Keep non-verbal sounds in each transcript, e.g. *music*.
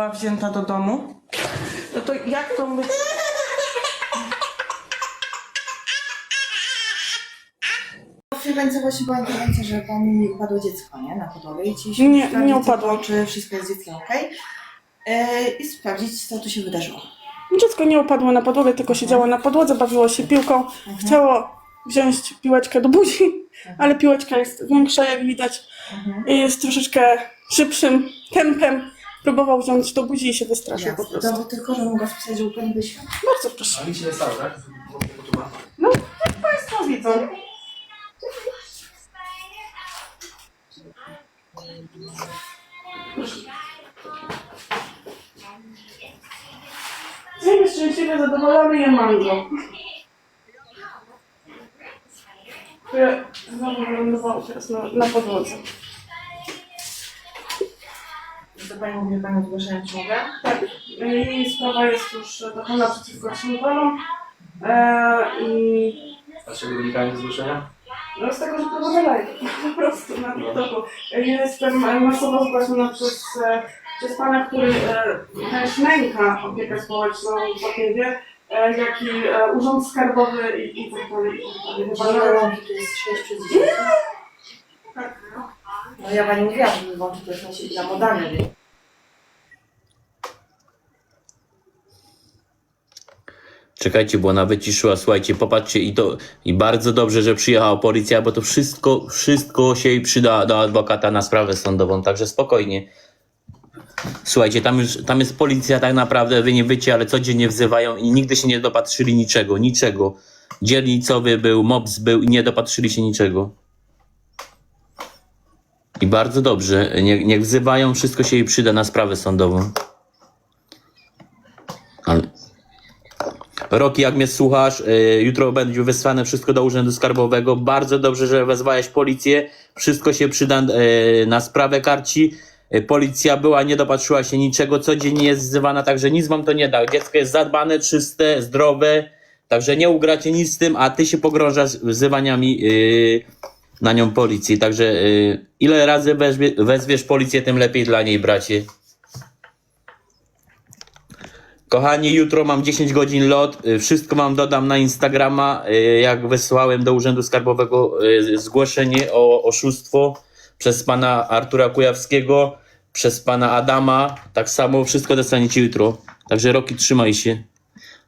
była wzięta do domu. No to jak to. W ręce właśnie była informacja, że pani upadło dziecko, nie? Na podłogę i ci się Nie, nie upadło. Czy wszystko jest z dzieckiem ok? I sprawdzić, co tu się wydarzyło. Dziecko nie upadło na podłogę, tylko siedziało na podłodze, bawiło się piłką. Chciało wziąć piłeczkę do buzi, ale piłeczka jest większa, jak widać. I jest troszeczkę szybszym tempem. Próbował wziąć do buzi i się wystraszył po prostu. Dobrze, tylko, że mogła spisać, żeby pani wyświadczyć. Bardzo proszę. A nic się nie stało, tak? No, jak Państwo widzą. Jesteśmy szczęśliwie zadowolony je mango. Które znowu wylądowało teraz na, na podłodze. Pani mówi, że pani zgłaszała, czy mogę? Tak, i sprawa jest już dokonana przeciwko trzem panom. E, I A z czego wynikają te zgłoszenia? No z tego, że prowadzę live po prostu na TikToku. Jestem e, masowo zgłaszana przez, e, przez pana, który e, też nęka opiekę społeczną w Okiewie, e, jak i e, Urząd Skarbowy i, i tak dalej. I tak dalej. Chyba nawet- łąki tu jest 6 przez 10. tak, no. No ja pani mówiłam, żeby włączyć to jest na siebie zamodane, więc... Czekajcie, bo ona wyciszyła, słuchajcie, popatrzcie i to i bardzo dobrze, że przyjechała policja, bo to wszystko, wszystko się jej przyda do adwokata na sprawę sądową, także spokojnie. Słuchajcie, tam już, tam jest policja tak naprawdę, wy nie wiecie, ale codziennie wzywają i nigdy się nie dopatrzyli niczego, niczego. Dzielnicowy był, MOPS był i nie dopatrzyli się niczego. I bardzo dobrze, niech, niech wzywają, wszystko się jej przyda na sprawę sądową. Roki, jak mnie słuchasz, y, jutro będzie wysłane wszystko do Urzędu Skarbowego. Bardzo dobrze, że wezwałeś policję. Wszystko się przyda y, na sprawę karci. Y, Policja była, nie dopatrzyła się niczego. Codziennie jest wzywana, także nic wam to nie da. Dziecko jest zadbane, czyste, zdrowe. Także nie ugracie nic z tym, a ty się pogrążasz wzywaniami na nią policji. Także ile razy wezwie, wezwiesz policję, tym lepiej dla niej, bracie. Kochani, jutro mam 10 godzin lot. Y, Wszystko wam dodam na Instagrama. y, Jak wysłałem do Urzędu Skarbowego y, zgłoszenie o oszustwo przez pana Artura Kujawskiego, przez pana Adama. Tak samo wszystko dostaniecie jutro. Także Roki, trzymaj się.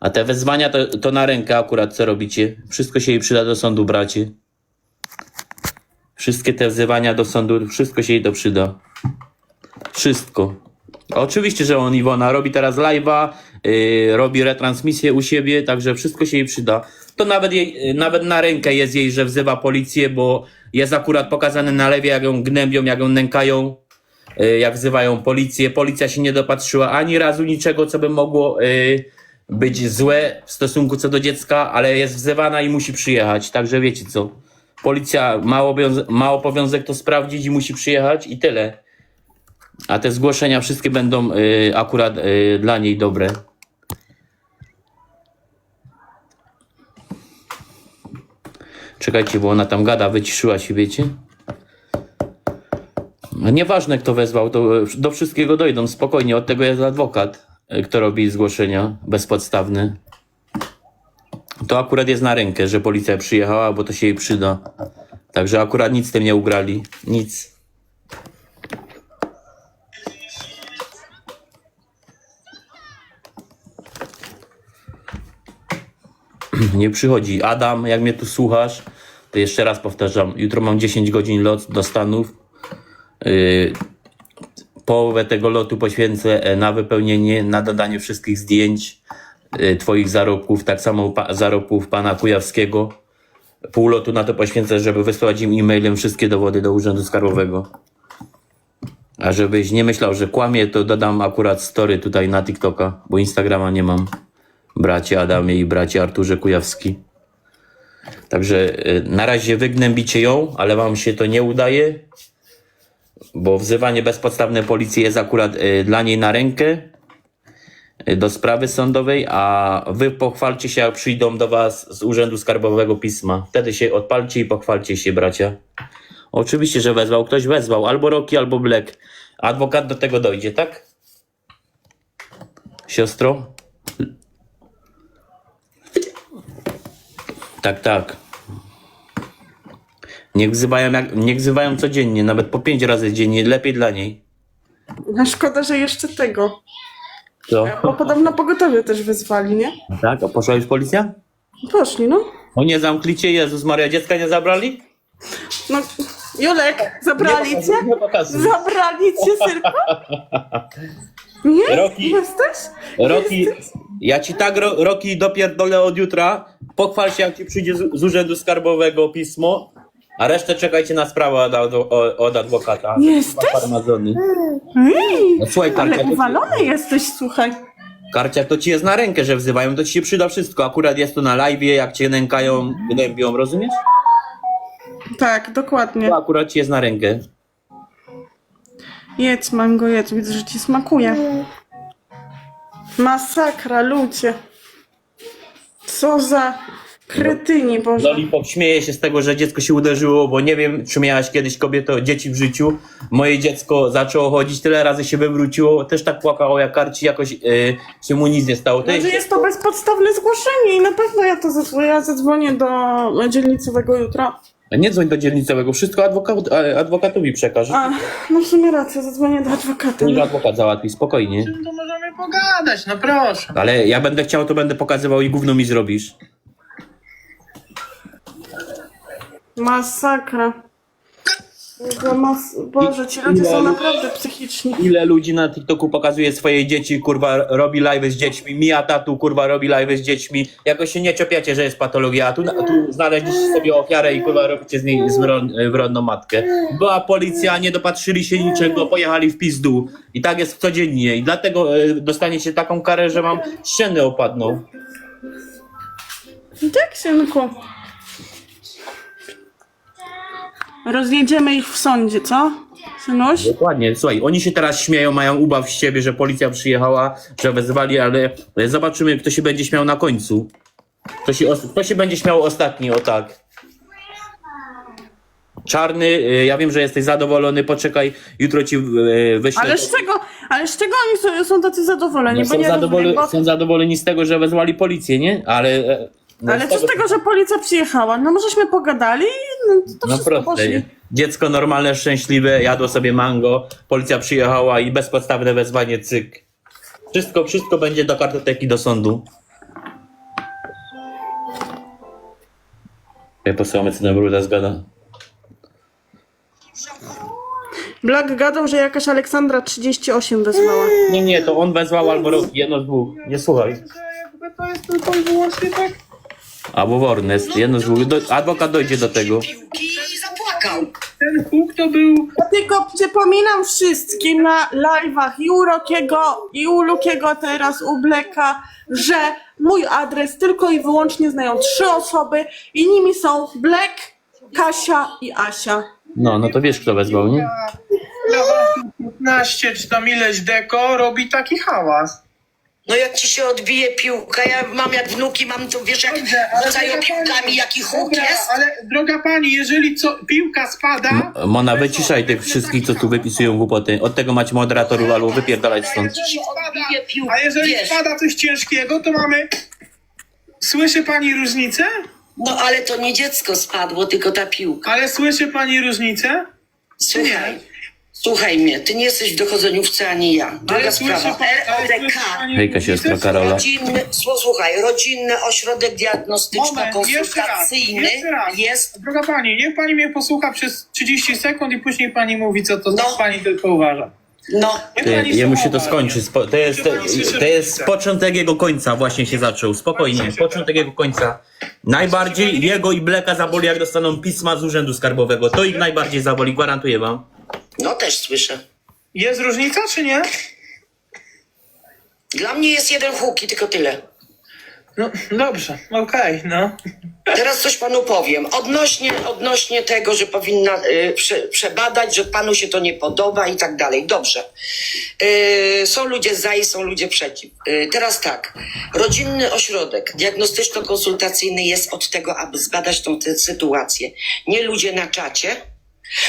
A te wezwania to, to na rękę akurat co robicie. Wszystko się jej przyda do sądu, bracie. Wszystkie te wzywania do sądu, wszystko się jej to przyda. Wszystko. Oczywiście, że on Iwona robi teraz live'a, yy, robi retransmisję u siebie, także wszystko się jej przyda. To nawet, jej, yy, nawet na rękę jest jej, że wzywa policję, bo jest akurat pokazane na lewie, jak ją gnębią, jak ją nękają, yy, jak wzywają policję. Policja się nie dopatrzyła ani razu niczego, co by mogło być złe w stosunku co do dziecka, ale jest wzywana i musi przyjechać. Także wiecie co. Policja ma, ma obowiązek to sprawdzić i musi przyjechać i tyle. A te zgłoszenia wszystkie będą y, akurat y, dla niej dobre. Czekajcie, bo ona tam gada, wyciszyła się, wiecie? No Nieważne kto wezwał, y, do wszystkiego dojdą, spokojnie, od tego jest adwokat, y, kto robi zgłoszenia bezpodstawne. To akurat jest na rękę, że policja przyjechała, bo to się jej przyda. Także akurat nic z tym nie ugrali, nic. Nie przychodzi. Adam, jak mnie tu słuchasz, to jeszcze raz powtarzam, jutro mam 10 godzin lot do Stanów. Yy, połowę tego lotu poświęcę e, na wypełnienie, na dodanie wszystkich zdjęć yy, Twoich zarobków, tak samo pa- zarobków pana Kujawskiego. Pół lotu na to poświęcę, żeby wysłać im e-mailem wszystkie dowody do Urzędu Skarbowego. A żebyś nie myślał, że kłamie, to dodam akurat story tutaj na TikToka, bo Instagrama nie mam bracie Adamie i bracie Arturze Kujawski. Także y, na razie wygnębicie ją, ale wam się to nie udaje, bo wzywanie bezpodstawne policji jest akurat y, dla niej na rękę y, do sprawy sądowej, a wy pochwalcie się, jak przyjdą do was z Urzędu Skarbowego pisma. Wtedy się odpalcie i pochwalcie się, bracia. Oczywiście, że wezwał. Ktoś wezwał. Albo Roki, albo Black. Adwokat do tego dojdzie, tak? Siostro? Tak, tak. Niech wzywają, jak, niech wzywają codziennie, nawet po pięć razy dziennie, lepiej dla niej. No szkoda, że jeszcze tego. Co? Bo podobno pogotowie też wyzwali, nie? Tak? A poszła już policja? Poszli, no. O nie zamklicie, Jezus Maria, dziecka nie zabrali? No, Julek, zabrali cię? Nie pokazuj. Zabrali cię, Sylko? *laughs* Nie? Roki. Jesteś? Roki, ja ci tak ro, Roki dopierdolę od jutra. Pochwal się, jak ci przyjdzie z, z urzędu skarbowego pismo, a resztę czekajcie na sprawę od, od, od adwokata. Jesteś? Farmazony. Ej, No, słuchaj, ale Karcia, to, uwalony jesteś, słuchaj. Karcia, to ci jest na rękę, że wzywają, to ci się przyda wszystko. Akurat jest to na live, jak cię nękają, gnębią, rozumiesz? Tak, dokładnie. To akurat ci jest na rękę. Jedz, mango, jedz. Widzę, że ci smakuje. Masakra, ludzie. Co za kretyni, Boże. Lollipop śmieje się z tego, że dziecko się uderzyło, bo nie wiem, czy miałaś kiedyś kobieto dzieci w życiu. Moje dziecko zaczęło chodzić, tyle razy się wywróciło, też tak płakało jak karci, jakoś yy, się mu nic nie stało. To Może jest, jest to bezpodstawne zgłoszenie i na pewno ja to zadzwonię, ja zadzwonię do dzielnicowego jutro. Nie dzwoń do dzielnicowego, wszystko adwokat, adwokatowi przekaż. A, no w sumie racja, zadzwonię do adwokata. Niech adwokat załatwi, spokojnie. No to możemy pogadać, no proszę. Ale ja będę chciał, to będę pokazywał i gówno mi zrobisz. Masakra. Boże, Mas... Boże, ci ludzie są naprawdę psychiczni. Ile ludzi na TikToku pokazuje swoje dzieci, kurwa, robi live z dziećmi, mija tatu, kurwa, robi live z dziećmi. Jakoś się nie czepiacie, że jest patologia, a tu, tu znaleźliście sobie ofiarę i kurwa robicie z niej zwron, wrodną matkę. Była policja, nie dopatrzyli się niczego, pojechali w pizdu. I tak jest codziennie. I dlatego e, dostaniecie taką karę, że wam ściany opadną. Tak, synku. Rozjedziemy ich w sądzie, co? Synuś? Dokładnie, słuchaj, oni się teraz śmieją, mają ubaw z siebie, że policja przyjechała, że wezwali, ale zobaczymy, kto się będzie śmiał na końcu. Kto się, kto się będzie śmiał ostatni, o tak. Czarny, y, ja wiem, że jesteś zadowolony, poczekaj, jutro ci y, wyślę. Ale z czego, ale z czego oni są, są tacy zadowoleni? no, bo są, nie zadowoleni, rozumiem, bo... są zadowoleni z tego, że wezwali policję, nie? Ale. e, no, Ale co z tego, że policja przyjechała? No możeśmy pogadali i no, to No wszystko proste. poszli. Dziecko normalne, szczęśliwe, jadło sobie mango, policja przyjechała i bezpodstawne wezwanie cyk. Wszystko, wszystko będzie do kartoteki, do sądu. Ja posyłamy co na bruda zgada. Black gadał, że jakaś Aleksandra 38 wezwała. Nie, nie, to on wezwał albo robi jedno z dwóch. Nie słuchaj. Jakby to jest tylko i wyłącznie tak. Albo Warnest, jedno z dwóch. Do, adwokat dojdzie do tego. piłki i zapłakał. Ten huk to był... Tylko przypominam wszystkim na live'ach i u Rokiego, i u Lukiego teraz, u Bleka, że mój adres tylko i wyłącznie znają trzy osoby i nimi są Black, Kasia i Asia. No, no to wiesz kto wezwał, nie? Prawa 15 czy tam ileś deko robi taki hałas. No jak ci się odbije piłka, ja mam jak wnuki, mam to wiesz jak Dobrze, ale rzucają droga piłkami, pani- jaki huk Dobra, jest. ale droga pani, jeżeli co, piłka spada... Mona, wyciszaj tych wszystkich, co tu wypisują głupoty. Od tego macie moderatorów albo wypierdalać stąd. Ci się odbije piłka, A jeżeli wiesz. spada coś ciężkiego, to mamy... Słyszy pani różnicę? No ale to nie dziecko spadło, tylko ta piłka. Ale słyszy pani różnicę? Słuchaj, słuchaj mnie, ty nie jesteś w dochodzeniówce ani ja. Druga Ale sprawa, ale pani Hejka, Karola. rodzinny, słu- słuchaj, rodzinny ośrodek Moment, jeszcze raz, diagnostyczno-konsultacyjny jeszcze raz. jest Droga pani, niech pani mnie posłucha przez 30 sekund i później pani mówi, co to No. pani tylko uważa. No, Niech Ty, pani jemu się to słucha. skończy. Spo, to, jest, to jest początek jego końca, właśnie się zaczął. Spokojnie, początek jego końca. Najbardziej jego i Bleka zaboli, jak dostaną pisma z urzędu skarbowego. To ich najbardziej zaboli, gwarantuję wam. No też słyszę. Jest różnica, czy nie? Dla mnie jest jeden huk i tylko tyle. No dobrze, okej, no. Teraz coś panu powiem. Odnośnie, odnośnie tego, że powinna y, prze, przebadać, że panu się to nie podoba i tak dalej. Dobrze. Y, są ludzie za i są ludzie przeciw. Y, teraz tak. Rodzinny ośrodek diagnostyczno-konsultacyjny jest od tego, aby zbadać tą tę sytuację. Nie ludzie na czacie,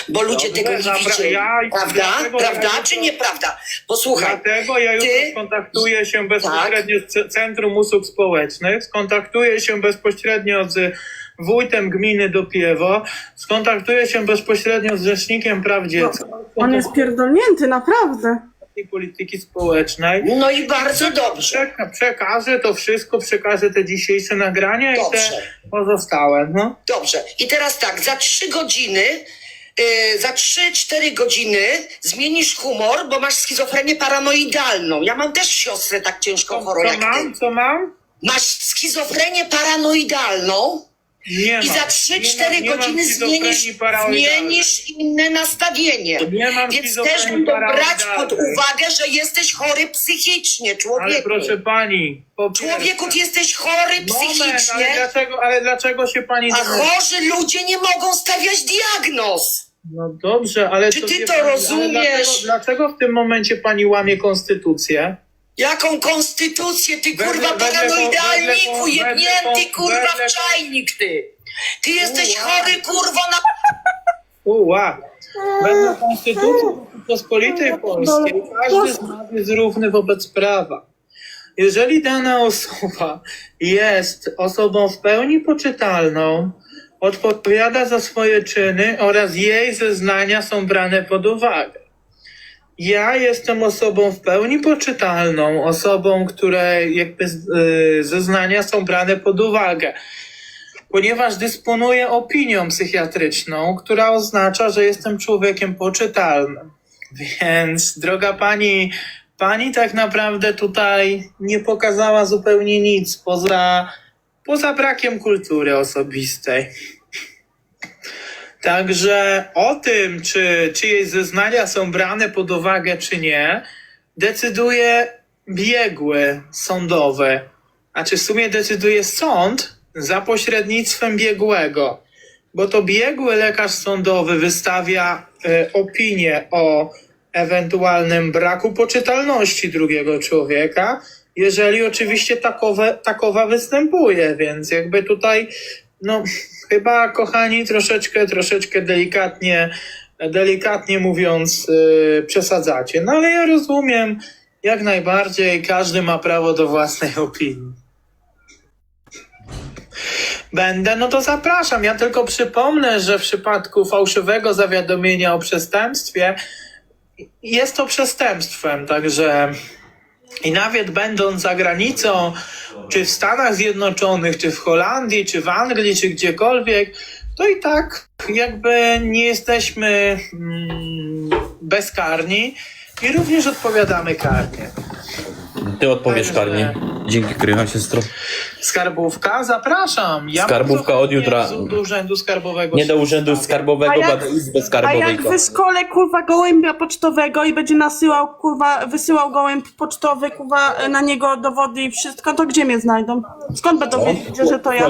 Bo ludzie Dobrze, tego nie dobra, widzieli. ja- prawda? dlatego ja prawda jutro- czy nieprawda? Posłuchaj, Dlatego ja jutro ty- Tak. skontaktuję się bezpośrednio z C- Centrum Usług Społecznych, skontaktuję się bezpośrednio z wójtem gminy Dopiewo, skontaktuję się bezpośrednio z Rzecznikiem Praw Dziecka, On jest pierdolnięty, naprawdę. i Polityki Społecznej. no i bardzo dobrze. Przeka- przekażę to wszystko, przekażę te dzisiejsze nagrania i te pozostałe. No. Dobrze. I teraz tak, za trzy godziny, yy, za trzy, cztery godziny zmienisz humor, bo masz schizofrenię paranoidalną. Ja mam też siostrę tak ciężką chorą co jak ty. mam? Co mam? Masz schizofrenię paranoidalną Nie i mam. za 3-4 nie mam- nie mam godziny schizofrenii zmienisz, paranoidalnej. zmienisz inne nastawienie. Nie mam Więc schizofrenii też bym to brać pod paranoidalnej. uwagę, że jesteś chory psychicznie, Ale człowieku. proszę pani, po Człowieku, ty jesteś chory Moment, ale psychicznie, dlaczego, ale dlaczego się pani... a chorzy ludzie nie mogą stawiać diagnoz. No dobrze, ale... Czy ty wie to ale rozumiesz? Dlaczego, dlaczego w tym momencie pani łamie konstytucję? Jaką konstytucję, ty Wedle- kurwa wedle- paranoidalniku, wedle- jebnięty wedle- kurwa wedle- w czajnik ty. Ty jesteś Uła. chory kurwa na... Uła! Wedle Konstytucji Rzeczypospolitej Polskiej każdy z nas jest równy wobec prawa. Jeżeli dana osoba jest osobą w pełni poczytalną, odpowiada za swoje czyny oraz jej zeznania są brane pod uwagę. Ja jestem osobą w pełni poczytalną, osobą, której jakby y, zeznania są brane pod uwagę ponieważ dysponuję opinią psychiatryczną, która oznacza, że jestem człowiekiem poczytalnym. Więc, droga pani, pani tak naprawdę tutaj nie pokazała zupełnie nic poza, poza brakiem kultury osobistej. Także o tym, czy czyjeś zeznania są brane pod uwagę, czy nie, decyduje biegły sądowy. A czy w sumie decyduje sąd za pośrednictwem biegłego? Bo to biegły lekarz sądowy wystawia e, opinię o ewentualnym braku poczytalności drugiego człowieka, jeżeli oczywiście takowe, takowa występuje, więc jakby tutaj, no chyba kochani troszeczkę, troszeczkę delikatnie, delikatnie mówiąc, yy, przesadzacie. No ale ja rozumiem, jak najbardziej każdy ma prawo do własnej opinii. Będę, no to zapraszam. Ja tylko przypomnę, że w przypadku fałszywego zawiadomienia o przestępstwie jest to przestępstwem, także i nawet będąc za granicą, czy w Stanach Zjednoczonych, czy w Holandii, czy w Anglii, czy gdziekolwiek, to i tak jakby nie jesteśmy mm, bezkarni i również odpowiadamy karnie. Ty odpowiesz Także- karnie. Dzięki, krycha siostro. Skarbówka, zapraszam. Ja Skarbówka od jutra. Do urzędu skarbowego. Nie do się urzędu skarbowego, A jak- ba do izby A skarbowej. jak wyszkole kurwa gołębia pocztowego i będzie nasyłał kurwa, wysyłał gołęb pocztowy kurwa na niego dowody i wszystko, to gdzie mnie znajdą? Skąd będą wiedzieć, że to ja?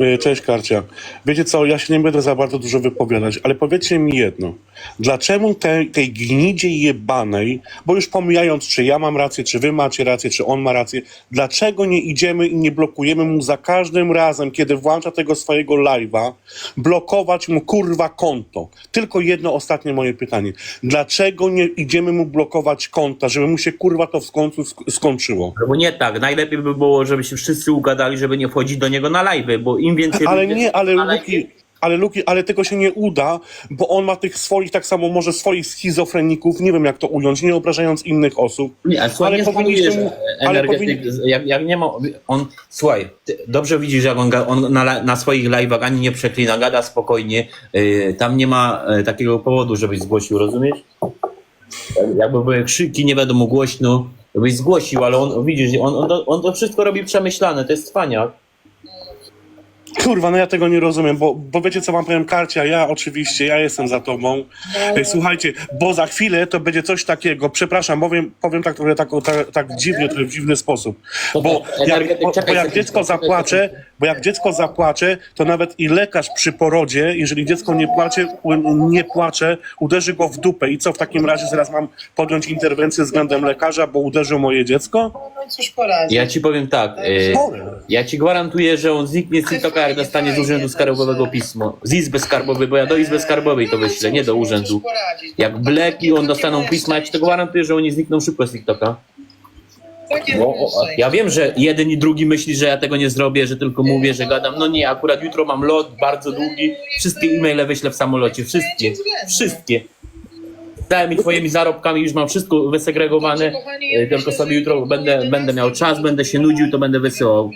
Y, Cześć Karcia. Wiecie co, ja się nie będę za bardzo dużo wypowiadać, ale powiedzcie mi jedno. Dlaczego tej, tej gnidzie jebanej, bo już pomijając, czy ja mam rację, czy wy macie rację, czy on ma rację, dlaczego nie idziemy i nie blokujemy mu za każdym razem, kiedy włącza tego swojego live'a, blokować mu kurwa konto? Tylko jedno ostatnie moje pytanie. Dlaczego nie idziemy mu blokować konta, żeby mu się kurwa to w końcu sk- skończyło? Bo nie tak, najlepiej by było, żeby się wszyscy ugadali, żeby nie wchodzić do niego na live, bo im więcej Ale ludzi nie, ale live'ie- Luki, ale Luki, ale tego się nie uda, bo on ma tych swoich, tak samo może swoich schizofreników, nie wiem jak to ująć, nie obrażając innych osób. Nie, ale słuchaj, Ale mu- energetyk, jak, jak nie ma, on, słuchaj, dobrze widzisz, jak on, on na, na swoich live'ach ani nie przeklina, gada spokojnie, yy, tam nie ma e, takiego powodu, żebyś zgłosił, rozumiesz? Jakby były krzyki, nie wiadomo głośno, byś zgłosił, ale on, widzisz, on, on, to, on to wszystko robi przemyślane, to jest cwaniak. Kurwa, no ja tego nie rozumiem, bo, bo wiecie co wam powiem, Karcia, ja oczywiście, ja jestem za tobą. Ej, słuchajcie, bo za chwilę to będzie coś takiego, przepraszam, powiem, powiem tak trochę tak, tak, tak dziwnie, trochę w dziwny sposób. Bo jak, bo, bo jak dziecko zapłacze, bo jak dziecko zapłacze, to nawet i lekarz przy porodzie, jeżeli dziecko nie płacze, nie płacze, uderzy go w dupę. I co w takim razie zaraz mam podjąć interwencję względem lekarza, bo uderzył moje dziecko? No cóż poradzić. Ja ci powiem tak, yy, Chore. ja ci gwarantuję, że on zniknie z TikToka jak dostanie z urzędu skarbowego pismo. Z izby skarbowej, bo ja do izby skarbowej to wyślę, nie do urzędu. Jak Black i on dostaną pisma, ja ci to gwarantuję, że oni znikną szybko z TikToka. Bo, o, ja wiem, że jeden i drugi myśli, że ja tego nie zrobię, że tylko mówię, że gadam. No nie, akurat jutro mam lot bardzo długi. Wszystkie e-maile wyślę w samolocie. Wszystkie. Wszystkie. Całymi twoimi zarobkami już mam wszystko wysegregowane. E, Tylko sobie jutro będę, będę miał czas, będę się nudził, to będę wysyłał.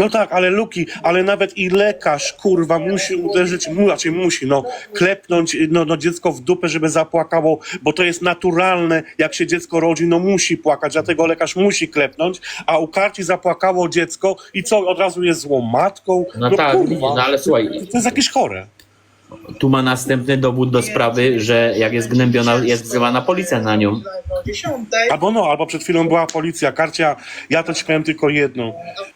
No tak, ale Luki, ale nawet i lekarz, kurwa, musi uderzyć, mu, znaczy musi, no, klepnąć no, no, dziecko w dupę, żeby zapłakało, bo to jest naturalne, jak się dziecko rodzi, no musi płakać, dlatego lekarz musi klepnąć, a u Karci zapłakało dziecko i co, od razu jest złą matką? No, tak, widzisz, no ale słuchaj, To jest jakieś chore. Tu ma następny dowód do sprawy, że jak jest gnębiona, jest wzywana policja na nią. Albo no, albo przed chwilą była policja. Karcia, ja to ci powiem tylko jedno.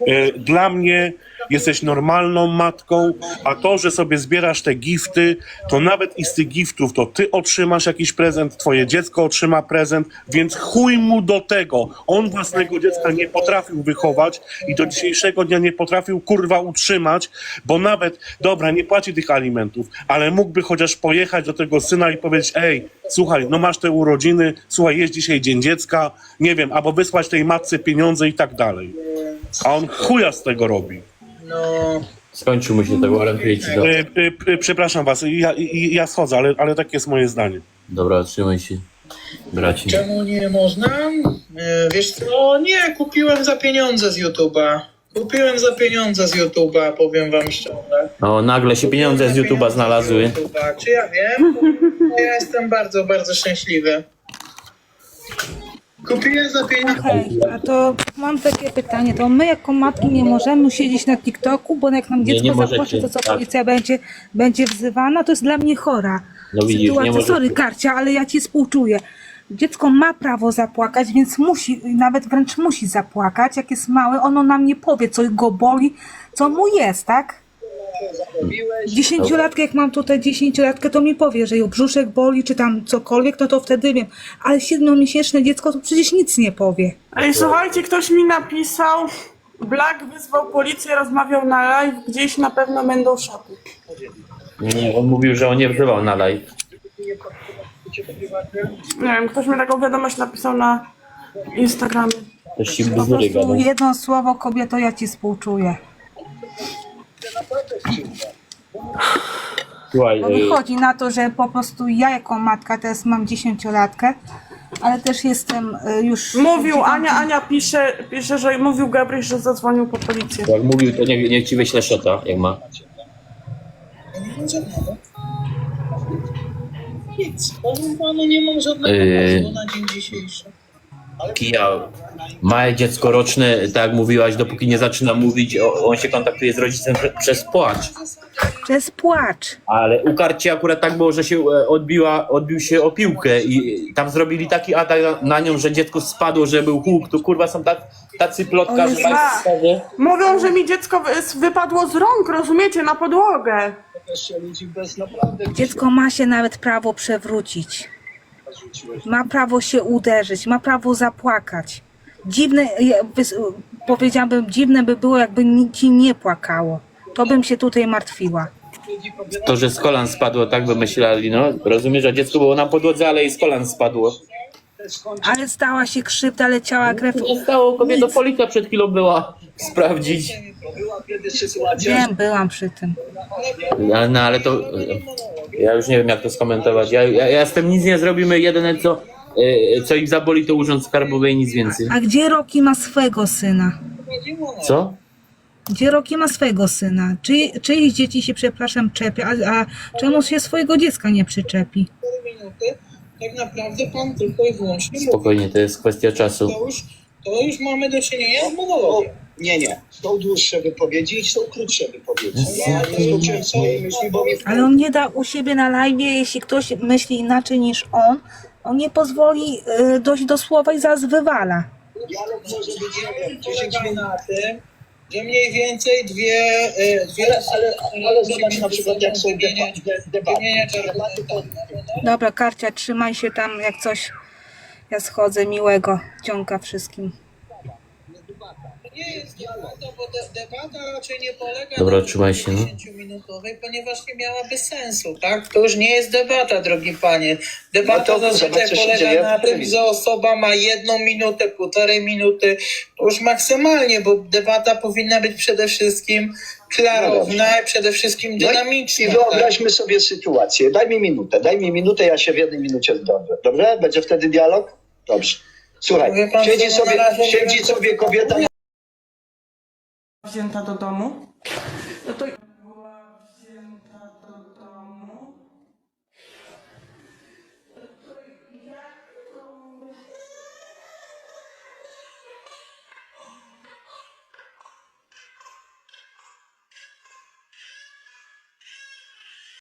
E, Dla mnie jesteś normalną matką, a to, że sobie zbierasz te gifty, to nawet i z tych giftów, to ty otrzymasz jakiś prezent, twoje dziecko otrzyma prezent, więc chuj mu do tego. On własnego dziecka nie potrafił wychować i do dzisiejszego dnia nie potrafił kurwa utrzymać, bo nawet, dobra, nie płaci tych alimentów, ale mógłby chociaż pojechać do tego syna i powiedzieć, ej, słuchaj, no masz te urodziny, słuchaj, jest dzisiaj dzień dziecka, nie wiem, albo wysłać tej matce pieniądze i tak dalej. A on chuja z tego robi. Skończył mu się to, gwarantuję ci to. E, e, e, przepraszam was, ja, ja schodzę, ale, ale takie jest moje zdanie. Dobra, trzymaj się. Braci. Czemu nie można? E, Wiesz co, nie, kupiłem za pieniądze z YouTube'a. Kupiłem za pieniądze z YouTube'a, powiem wam szczerze. O, nagle się pieniądze z YouTube'a znalazły. YouTube'a. Czy ja wiem? Ja jestem bardzo, bardzo szczęśliwy. Kupiłem za pieniądze. Hej, a to mam takie pytanie, to my jako matki nie możemy siedzieć na TikToku, bo jak nam dziecko nie możecie, zapłacze, to co tak. policja będzie, będzie wzywana, to jest dla mnie chora No widzisz, nie sytuacja. możecie. Sorry Karcia, ale ja ci współczuję. Dziecko ma prawo zapłakać, więc musi, nawet wręcz musi zapłakać. Jak jest małe, ono nam nie powie, co go boli, co mu jest, tak? Dziesięciolatkę, jak mam tutaj dziesięciolatkę, to mi powie, że ją brzuszek boli, czy tam cokolwiek, no to wtedy wiem. Ale siedmiomiesięczne dziecko to przecież nic nie powie. Ej, słuchajcie, ktoś mi napisał, Black wyzwał policję, rozmawiał na live, gdzieś na pewno będą szoki. Nie, nie, on mówił, że on nie wzywał na live. Nie wiem, ktoś mi taką wiadomość napisał na Instagramie. Ci Po bzdury prostu gadał. jedno słowo, kobieto, ja ci współczuję. Słuchaj, Bo y, wychodzi na to, że po prostu ja jako matka teraz mam dziesięciolatkę, ale też jestem y, już... Mówił, Ania, Ania pisze, pisze, że mówił Gabriel, że zadzwonił po policję. jak mówił, to niech, niech ci wyśle szota, jak ma. Nic. Powiem panu, nie mam żadnego Yy. na dzień dzisiejszy. Kija, małe dziecko roczne, tak jak mówiłaś, dopóki nie zaczyna mówić, o, on się kontaktuje z rodzicem prze, przez płacz. Przez płacz. Ale u Karci akurat tak było, że się e, odbiła, odbił się o piłkę i tam zrobili taki atak na, na nią, że dziecko spadło, że był huk. To kurwa są tak, tacy plotkarze, Jezu. majsterze. Mówią, że mi dziecko wy- wypadło z rąk, rozumiecie, na podłogę. Dziecko ma się nawet prawo przewrócić. Ma prawo się uderzyć, ma prawo zapłakać. Dziwne, powiedziałabym, dziwne by było, jakby ci nie płakało. To bym się tutaj martwiła. To, że z kolan spadło, tak by myśleli, no. Rozumiesz, że dziecko było na podłodze, ale i z kolan spadło. Ale stała się krzywda, leciała krew. Nie stało, kobieta policja przed chwilą była sprawdzić. Wiem, byłam przy tym. No, no ale to. Ja już nie wiem, jak to skomentować. Ja, ja, ja z tym nic nie zrobimy. Jedyne, co, e, co ich zaboli, to urząd skarbowy i nic więcej. A gdzie Roki ma swego syna? Co? Gdzie Roki ma swego syna? Czy, czyich dzieci się, przepraszam, czepia, a, a czemu się swojego dziecka nie przyczepi? minuty, tak naprawdę pan tylko i wyłącznie mówi. Spokojnie, to jest kwestia czasu. To już, to już mamy do czynienia z monologiem. Nie, nie. Są dłuższe wypowiedzi i są krótsze wypowiedzi. Ja nie skończyłem swojej myśli, bo mnie Ale on nie da u siebie na live, jeśli ktoś myśli inaczej niż on, on nie pozwoli y, dojść do słowa i zaraz wywala. dialog może być, nie wiem, 10 Polegaj minut. na tym, że mniej więcej dwie... e, dwie Ale, ale, ale zobacz na przykład, jak są debaty, debaty, wymienienie debaty to Dobra, Karcia, trzymaj się tam, jak coś, ja schodzę, miłego, ciąka wszystkim. Nie jest debata, bo de- debata raczej nie polega Dobra, na trzymaj się, no. 10-minutowej, ponieważ nie miałaby sensu, tak? To już nie jest debata, drogi panie. Debata No to zazwyczaj zobacz, co się polega dzieje na w tym, telewizji. że osoba ma jedną minutę, półtorej minuty, to już maksymalnie, bo debata powinna być przede wszystkim klarowna i przede wszystkim No i- dynamiczna. I tak? wyobraźmy sobie sytuację. Daj mi minutę, daj mi minutę, ja się w jednej minucie zdążę. Dobrze? Będzie wtedy dialog? Dobrze. Słuchaj, pan, siedzi no sobie, na razie nie siedzi wiem, co- sobie kobieta wzięta do domu, no to